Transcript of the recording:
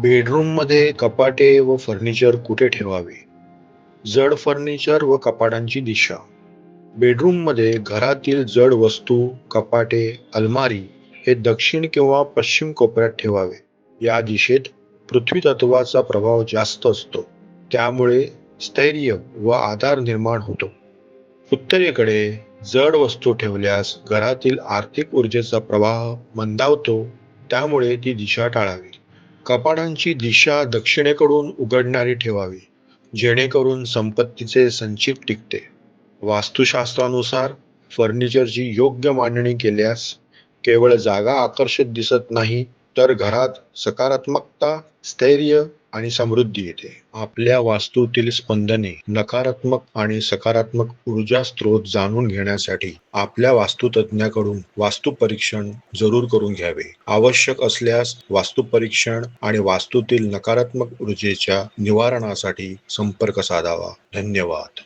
बेडरूममध्ये कपाटे व फर्निचर कुठे ठेवावे? जड फर्निचर व कपाटांची दिशा. बेडरूममध्ये घरातील जड वस्तू कपाटे अलमारी हे दक्षिण किंवा पश्चिम कोपऱ्यात ठेवावे. या दिशेत पृथ्वी तत्वाचा प्रभाव जास्त असतो. त्यामुळे स्थैर्य व आधार निर्माण होतो. उत्तरेकडे जड वस्तू ठेवल्यास घरातील आर्थिक ऊर्जेचा प्रवाह मंदावतो. त्यामुळे ती दिशा टाळावी. कपाटांची दिशा दक्षिणेकडून उघडणारी ठेवावी जेणेकरून संपत्तीचे संचित टिकते. वास्तुशास्त्रानुसार फर्निचरची योग्य मांडणी केल्यास केवळ जागा आकर्षित दिसत नाही तर घरात सकारात्मकता स्थैर्य आणि समृद्धी येते. आपल्या वास्तूतील स्पंदने नकारात्मक आणि सकारात्मक ऊर्जा स्रोत जाणून घेण्यासाठी आपल्या वास्तुतज्ञाकडून वास्तू परीक्षण जरूर करून घ्यावे. आवश्यक असल्यास वास्तू परीक्षण आणि वास्तूतील नकारात्मक ऊर्जेच्या निवारणासाठी संपर्क साधावा. धन्यवाद.